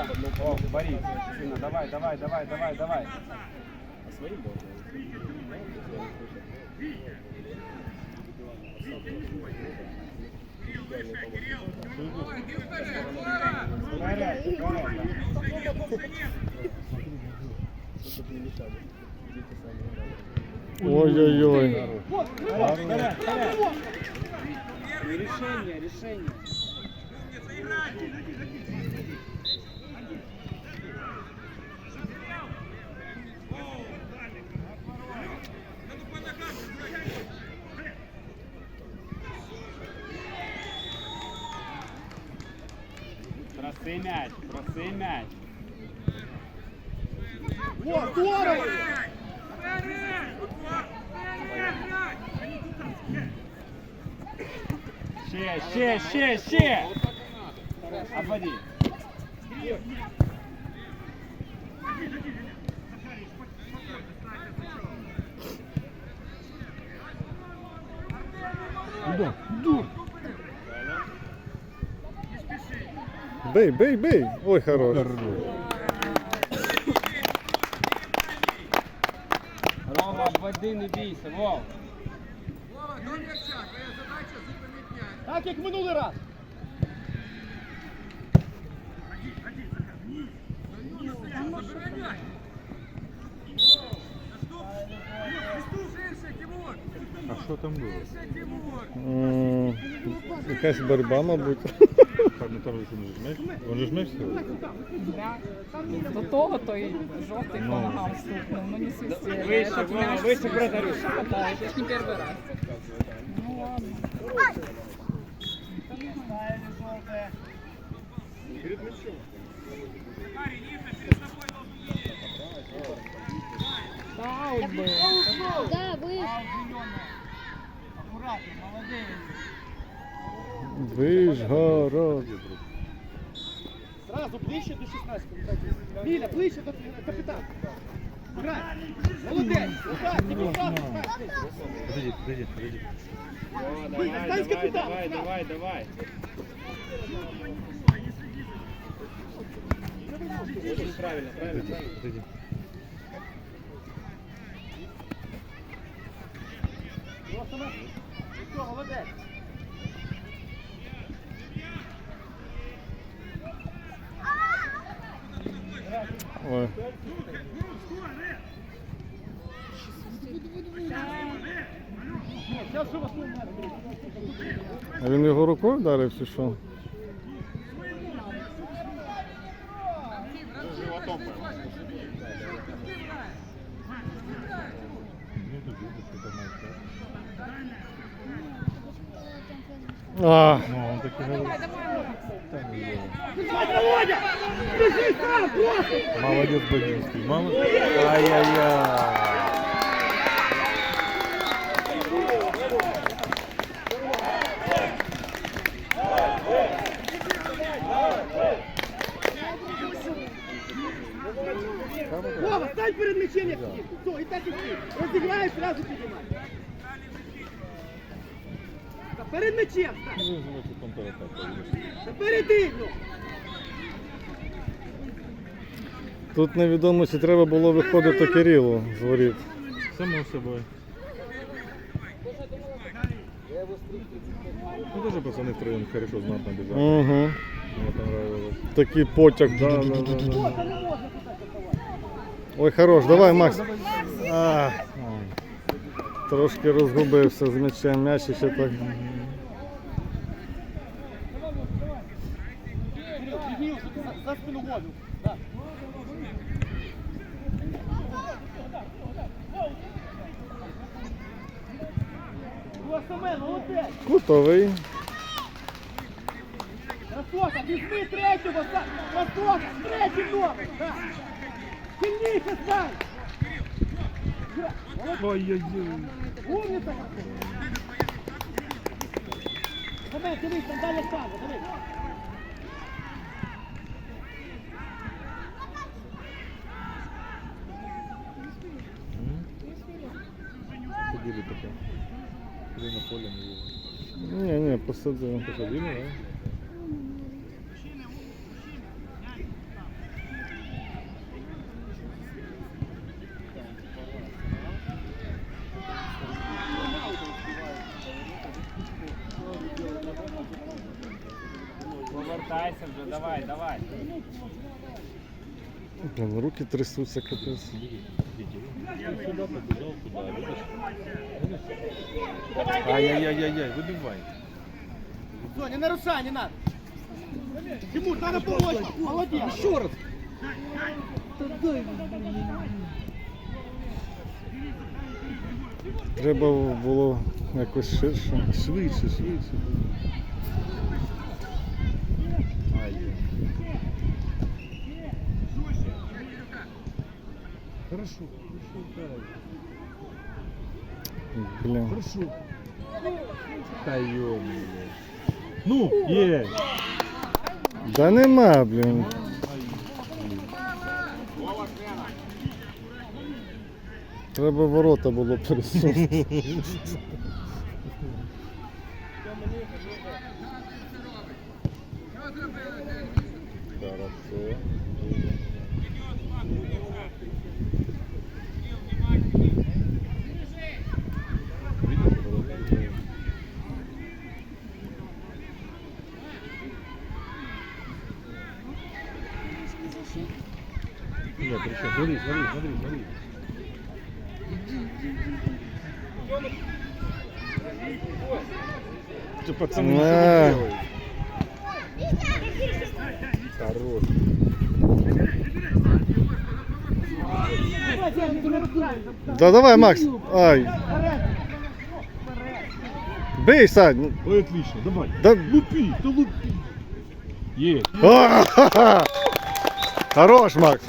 Да. О, Борис, сильно, давай, давай, давай, давай, давай. Горять, горять. Ой-ой-ой. Горять, горять. Решение, решение. Проси мяч, проси мяч. О, здорово! Ще, ще, ще, ще. Обводи. Бей, бей, бей. Ой, хорош. Рома, обводи, не бійся, Вов. Так як минулий раз. А що там було? Якась боротьба, мабуть Там не там же не жмеш? Он же жмеш сьогодні? До того той жовтий по ногам стукнув, ну не свистели. Выше, Этот Вова, мяч выше, братарю. Да, это ж не первый раз. Ну ладно. Фаул был. Да, вы. Аккуратно, молодець. Вишгород. Зразу ближче до 16. Біля, ближче до капітана. Грай. Молодець. Отак, так, ближче. Подожди, подожди, подожди. Давай, давай, давай, давай, давай. Очень правильно, правильно, правильно. Подожди. Просто на- Все, молодець. А він його рукою вдарив чи що? А, Ну, он таки. Володя! Біжи сам, просто! Молодец, Богинский. Мало. Ай-яй-яй. Вова, стань перед м'ячем, як. Все, і так і стій. Розіграєш, одразу підіймай. Перед м'ячем стань. Тут невідомо, чи треба було виходити Кирилу з воріт. Само собой. Ну, тоже пацаны втроем хорошо знатно бежали. Угу. Понравилось. Такий потяг. Да, да, да, да. Ой, хорош, давай, Макс. А, трошки розгубився з м'ячем, м'яч ще так. Кирил, Кирил, за, за спину воду. Да. Просто мен, молодець. Кутовий. Растока, візьми третього, ста- третій номер. Сильніше стань. Ой-ой-ой. Момент, дивись, там далі стане, дивись. Или на поле не было? Не, не, посадили. Ну, посадили, ну, да? Повертайся давай, давай. Руки трясутся, капец. Ай-яй-яй-яй, выбивай. Все, не нарушай, не надо. Тимур, надо помочь. Молодец. Еще раз. Треба було якось ширше. Швидше, швидше. Ай. Хорошо, да. Хорошо. Та ё Ну, є. Да нема, блін. Треба ворота було пересунути. Хорошо. Смотри, смотри, смотри, смотри. Что, пацаны, Да. делают. Хорош. Да давай, Макс. Ай. Бей, Сань. Ой, отлично, давай. Да... Лупи, да лупи. Есть. Хорош, Макс.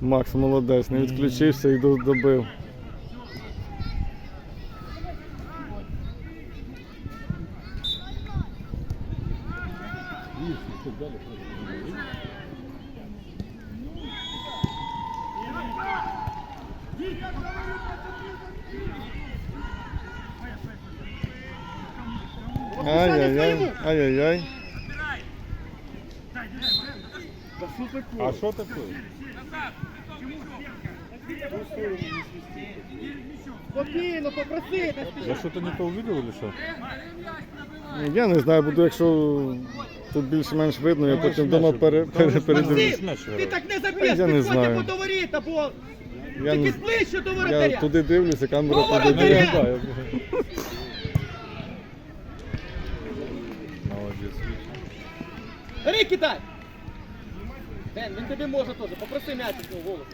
Макс молодець, не відключився і до- добив. Ай-яй-яй, ай-яй-яй. А что такое? Спокійно, попроси. Я что-то не то увидел или что? Я не знаю, буду, якщо тут більш-менш видно, я потім вдома пере, пере, передивлюсь. Максим, ти так не Я заб'єш, не підходь знаю. по доворіт, або Я, тільки ближче до я воротаря. туди дивлюся, камера Ну, туди воротаря! дивиться. Бери, кидай. Ден, він тобі може теж, попроси м'яч у нього голос.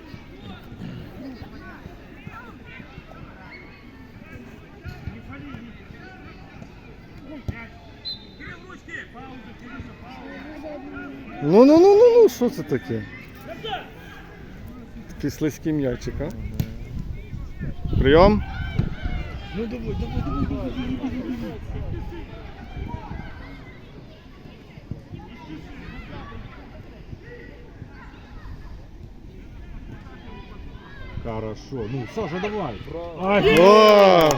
Ну, ну, ну, ну, ну, що це таке? Такий слизький м'ячик, а? Прийом. Ну давай, давай, давай, Хорошо. Ну, Саша, давай. О!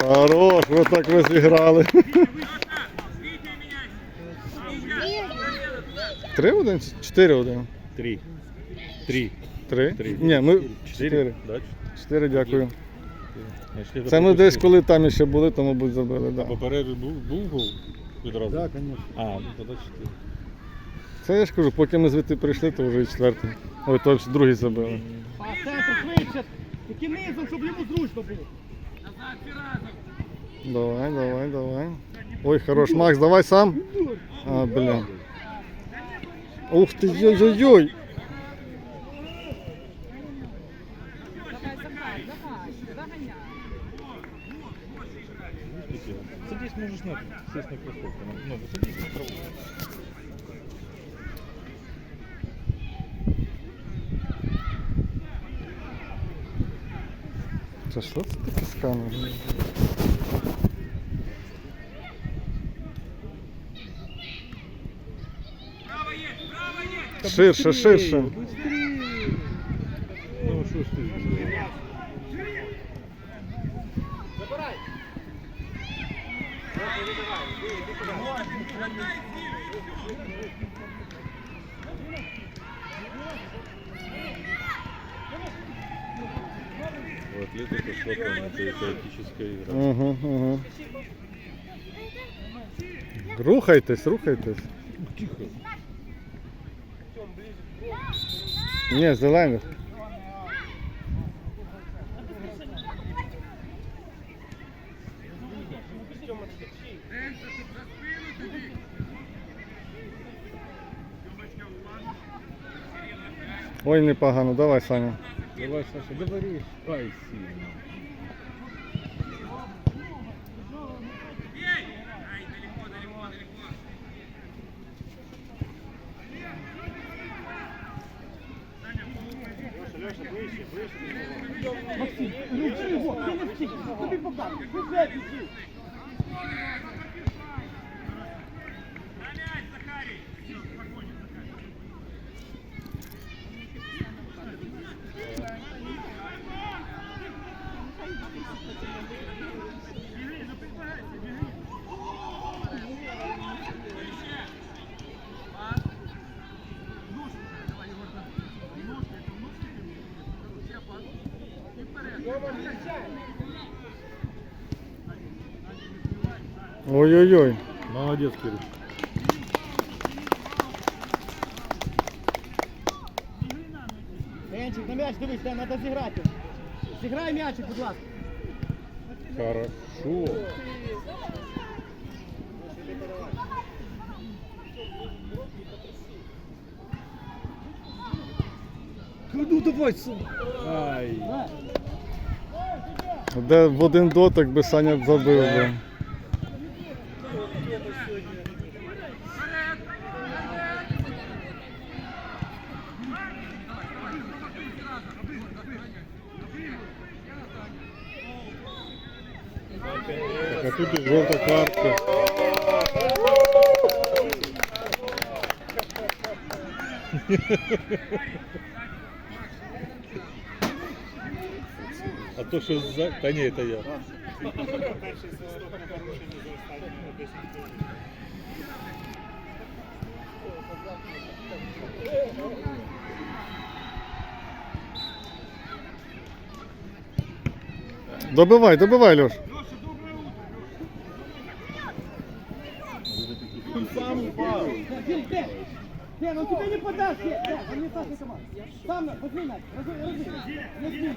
Хорош, ви так розіграли. Три один? Чотири один? Три. Три. Три? Три. Ні, ми чотири. Да? Чотири, дякую. Це ми десь коли там ще були, то мабуть забили. Да. Попереду був, був гол відразу? Так, звісно. А, ну тоді чотири. Це я ж кажу, поки ми звідти прийшли, то вже і четвертий. Ой, то ж другий забили. А центр швидше. Тільки низом, щоб йому зручно було. Давай, давай, давай. Ой, хорош, Макс, давай сам. А, бля. Ух ти, йой-йой-йой. Давай, забрай, давай. Садись, можешь на сесть на кроссовки. Ну, садись на траву. Це що це таке з камерою? Ширше, ширше. У атлетики что там, это теоретическая игра. Угу, угу. Рухайтесь, рухайтесь. Тихо. Ні, зелених. Ой, непогано, давай, Саня. Давай, Саша, говори. Ай, сильно. Максим, не його, ти не вчи. Тобі показує. Ти де біжи. Ой-ой-ой. Молодец, Кирилл. Денчик, на м'яч дивись, де треба зіграти. Зіграй м'ячик, будь ласка. Хорошо. Ну давай, сын. Ай. Де в один дотик би Саня забив би. Так, а тут и желтая картка. А то, что за... Да не, это я. Добивай, добивай, Льош. Дим, де? Де, ну тебе не подасть, де? Де? Он не Саша команда. Сам, на- возьми мяч, возьми, возьми. Не змій.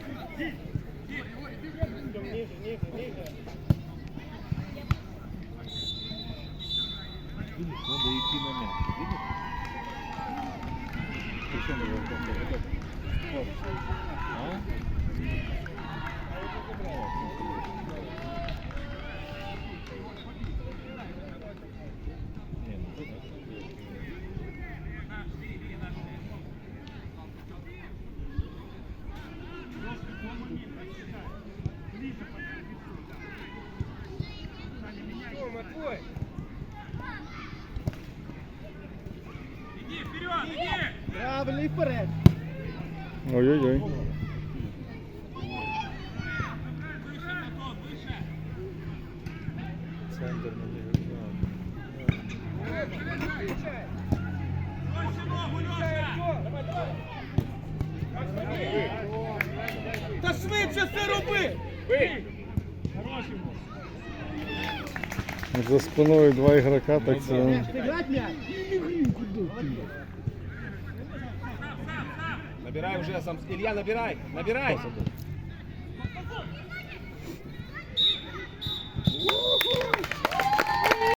Видишь, надо идти на мяч. Видишь? Причем его вот так вот. А? Не, ну тут Правильно, Правильный вперед. Ой-ой-ой. За спиною два ігрока, так це. Набирай уже сам. Илья, набирай. Набирай.